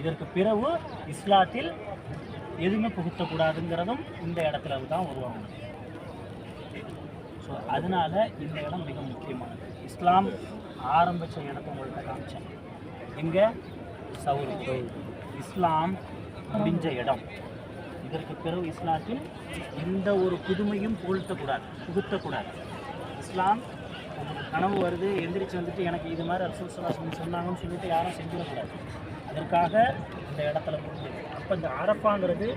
இதற்கு பிறகு இஸ்லாத்தில் எதுவுமே புகுத்தக்கூடாதுங்கிறதும் இந்த இடத்துல தான் உருவாகும். ஸோ அதனால இந்த இடம் மிக முக்கியமானது. இஸ்லாம் ஆரம்பித்த இடத்த உங்கள்கிட்ட காமிச்சேன். எங்கே? சவுதி இஸ்லாம் முடிஞ்ச இடம். இதற்கு பிறகு இஸ்லாத்தில் எந்த ஒரு புதுமையும் புகழ்த்தக்கூடாது புகுத்தக்கூடாது. இஸ்லாம் உங்களுக்கு கனவு வருது எந்திரிச்சு வந்துட்டு எனக்கு இது மாதிரி அரசு சொன்னாங்கன்னு சொல்லிட்டு யாரும் செஞ்சிடக்கூடாது. அதற்காக இந்த இடத்துல முடிஞ்சது அப்போ இந்த அரஃபாங்கிறது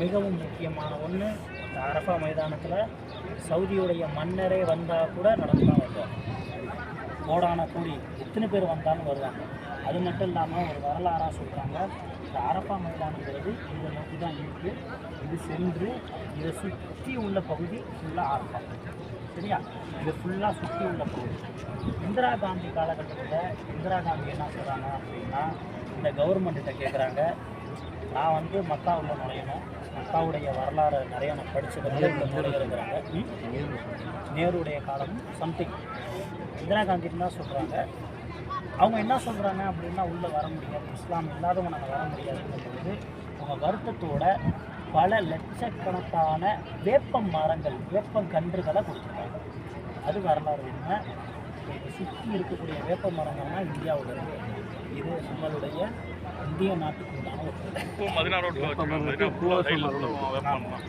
மிகவும் முக்கியமான ஒன்று இந்த அரஃபா மைதானத்தில் சவுதியுடைய மன்னரே வந்தால் கூட நடந்து தான் வருவார். கோடான கூடி எத்தனை பேர் வந்தாலும் வருவாங்க. அது மட்டும் இல்லாமல் ஒரு வரலாறாக சொல்கிறாங்க இந்த அரப்பா மைதானங்கிறது இதை நோக்கி தான் இருக்குது இது சென்று இதை சுற்றி உள்ள பகுதி ஃபுல்லாக அரப்பா சரியா? இது ஃபுல்லாக சுற்றி உள்ள பகுதி. இந்திரா காந்தி காலகட்டத்தில் இந்திரா காந்தி என்ன சொல்கிறாங்க அப்படின்னா இந்த கவர்மெண்ட்டிட்ட கேட்குறாங்க நான் வந்து மக்காவில் நுழையணும். மக்காவுடைய வரலாறு நிறைய நான் படிச்சதுனால இந்த மூலையில் இருக்கிறாங்க நேருடைய காலம் சம்திங் இந்திரா காந்தி தான் சொல்கிறாங்க அவங்க என்ன சொல்கிறாங்க அப்படின்னா உள்ளே வர முடியாது. இஸ்லாம் இல்லாதவங்க நாங்கள் வர முடியாதுங்கிறது அவங்க வருத்தத்தோட பல லட்சக்கணக்கான வேப்பம் மரங்கள் வேப்பம் கன்றுகளை கொடுத்துருக்காங்க. அது வரலாறு என்ன? சுற்றி இருக்கக்கூடிய வேப்ப மரங்கள்லாம் இந்தியாவில் இருக்குது இது நம்மளுடைய இந்திய நாட்டுக்கு.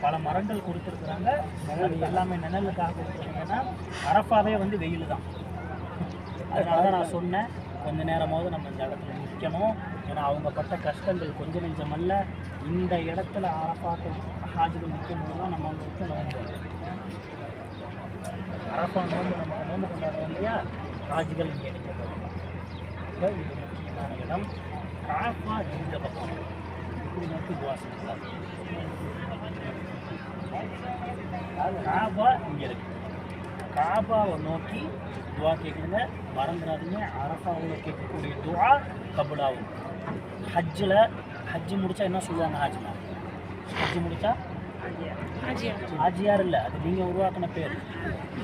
பல மரங்கள் கொடுத்துருக்குறாங்க. அது எல்லாமே நிழலுக்காக கொடுத்துருக்காங்கன்னா அரப்பாவே வந்து வெயில் தான். அதனால தான் நான் சொன்னேன். கொஞ்ச நேரமாவது நம்ம இந்த இடத்துல நிற்கணும் ஏன்னா அவங்க பட்ட கஷ்டங்கள் கொஞ்சம் நெஞ்சமல்ல இந்த இடத்துல அரப்பாக்கள் ஹாஜிகள் நிற்கும் போது தான் நம்ம அவங்களுக்கு நோன்பு அரப்பா நோன்பு நம்ம நோன்பு கொண்டாடுறோம் இல்லையா? ஹாஜிகள் இங்கே நிற்க இது இடம் காஃபா இந்த பக்கம். இப்படி நோக்கி துவாசிக்கலாம் காபா இங்கே இருக்கு. காபாவை நோக்கி துவா கேட்குங்க மறந்துடாதீங்க. அரஃபாவில் கேட்கக்கூடிய துவா கபுலாவும் ஹஜ்ஜில் ஹஜ்ஜு முடிச்சா என்ன சொல்லுவாங்க ஹாஜ்மா? ஹஜ்ஜு முடிச்சா? ஹாஜியார் இல்லை அது நீங்கள் உருவாக்கின பேர்.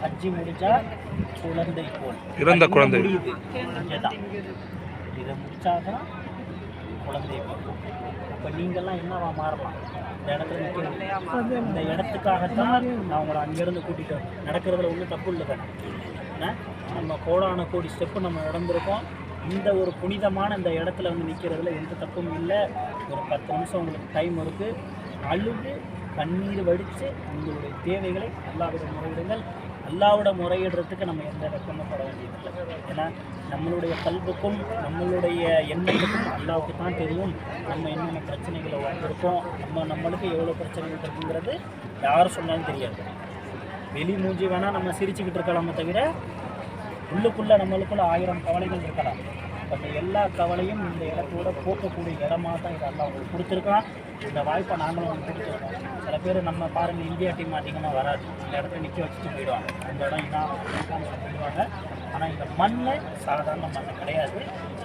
ஹஜ்ஜி முடிச்சா குழந்தை போல். இறந்த குழந்தை. முடியுது தான் இதை முடித்தாதான் குழந்தைய பார்க்கும். அப்போ நீங்கள்லாம் என்னவா மாறலாம்? இந்த இடத்துல நிற்கிறது இந்த இடத்துக்காகத்தான் நான் உங்களை அங்கேருந்து கூட்டிகிட்டு வரேன் நடக்கிறதுல ஒன்றும் தப்பு இல்லை தானே? நம்ம கோடான கோடி ஸ்டெப்பு நம்ம நடந்திருக்கோம். இந்த ஒரு புனிதமான இந்த இடத்துல வந்து நிற்கிறதுல எந்த தப்பும் இல்லை. ஒரு பத்து நிமிஷம் உங்களுக்கு டைம் இருக்குது அழுது கண்ணீர் வடித்து உங்களுடைய தேவைகளை அல்லாவிட முறையிடுங்கள். அல்லாவோட முறையிடுறதுக்கு நம்ம எந்த வெக்கமும் பட வேண்டியதில்லை. ஏன்னா நம்மளுடைய கல்வுக்கும் நம்மளுடைய எண்ணத்துக்கும் அல்லாவுக்கு தான் தெரியும் நம்ம என்னென்ன பிரச்சனைகளை வந்திருக்கோம் நம்ம நம்மளுக்கு எவ்வளோ பிரச்சனைகள் இருக்குங்கிறது யார் சொன்னாலும் தெரியாது. வெளி மூஞ்சி வேணால் நம்ம சிரிச்சுக்கிட்டு இருக்கலாமே தவிர உள்ளுக்குள்ளே நம்மளுக்குள்ள ஆயிரம் கவலைகள் இருக்கலாம். பட் எல்லா கவலையும் இந்த இடத்தோட போக்கக்கூடிய இடமா தான் இதெல்லாம் அவங்களுக்கு கொடுத்துருக்கான் இந்த வாய்ப்பை நாங்களும் அவங்க கொடுத்துருக்கோம். சில பேர் நம்ம பாருங்கள் இந்தியா டீம் அதிகமாக வராது. இந்த இடத்துல நிற்க வச்சுட்டு போயிடுவாங்க. இந்த இடம் இதான் போயிடுவாங்க ஆனால் இந்த மண்ணை சாதாரண மண்ணை கிடையாது.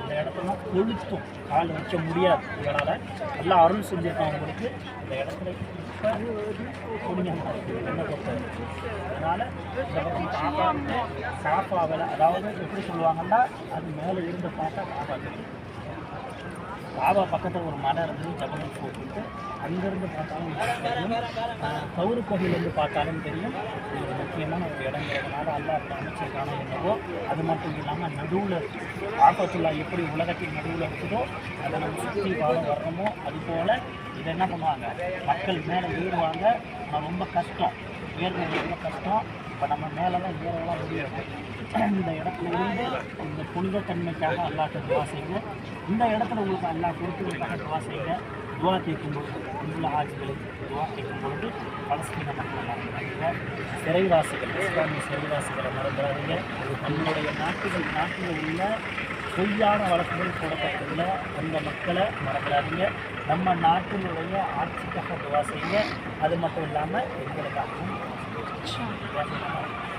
இந்த இடத்துல கொளுத்தும் கால் வைக்க முடியாது. இதனால் நல்லா அருள் செஞ்சுருக்காங்க இந்த இடத்துல என்ன அதனால் இந்த பக்கம் காப்பா காப்பாவில் அதாவது எப்படி சொல்லுவாங்கன்னா அது மேலே இருந்து பார்த்தா காப்பா பாபா பக்கத்தில் ஒரு மலை இருந்தது ஜபல் போட்டு அங்கேருந்து பார்த்தாலும் தெரியும். கவுரு கோவிலேருந்து பார்த்தாலும் தெரியும். இது ஒரு முக்கியமான ஒரு இடங்கிறதுனால அல்லாஹ் அப்படி அமைச்சிருக்கானோ என்னவோ அது மட்டும் இல்லாமல் நடுவில் ஆபத்துல்லா எப்படி உலகத்தின் நடுவில் இருக்குதோ அதை நம்ம சுற்றி வாழ வர்றோமோ அது போல் இதை என்ன பண்ணுவாங்க? மக்கள் மேலே ஏறுவாங்க. ரொம்ப கஷ்டம். ஏறுவது ரொம்ப கஷ்டம். இப்போ நம்ம மேலெல்லாம் ஏறலாம் முடியாது. இந்த இடத்துல இருந்து இந்த புனிதத்தன்மைக்காக அல்லாட்ட துவா செய்யுங்க. இந்த இடத்துல உங்களுக்கு அல்லா கொடுத்ததுக்காக துவா செய்யுங்க. துவா கேட்கும்போது இங்குள்ள ஆட்சிகளுக்கு துவா கேட்கும்பொழுது பலஸ்தீன மக்களை மறந்துடாதீங்க. சிறைவாசிகள் இஸ்லாமிய சிறைவாசிகளை மறந்துடாதீங்க. நம்மளுடைய நாட்டுகள் நாட்டில் உள்ள பொய்யான வழக்குகள் போடப்பட்டுள்ள அந்த மக்களை மறந்துடாதீங்க. நம்ம நாட்டினுடைய ஆட்சிக்காக துவா செய்யுங்க. அது மட்டும் இல்லாமல் எங்களுக்காகவும் துவா செய்யுங்க.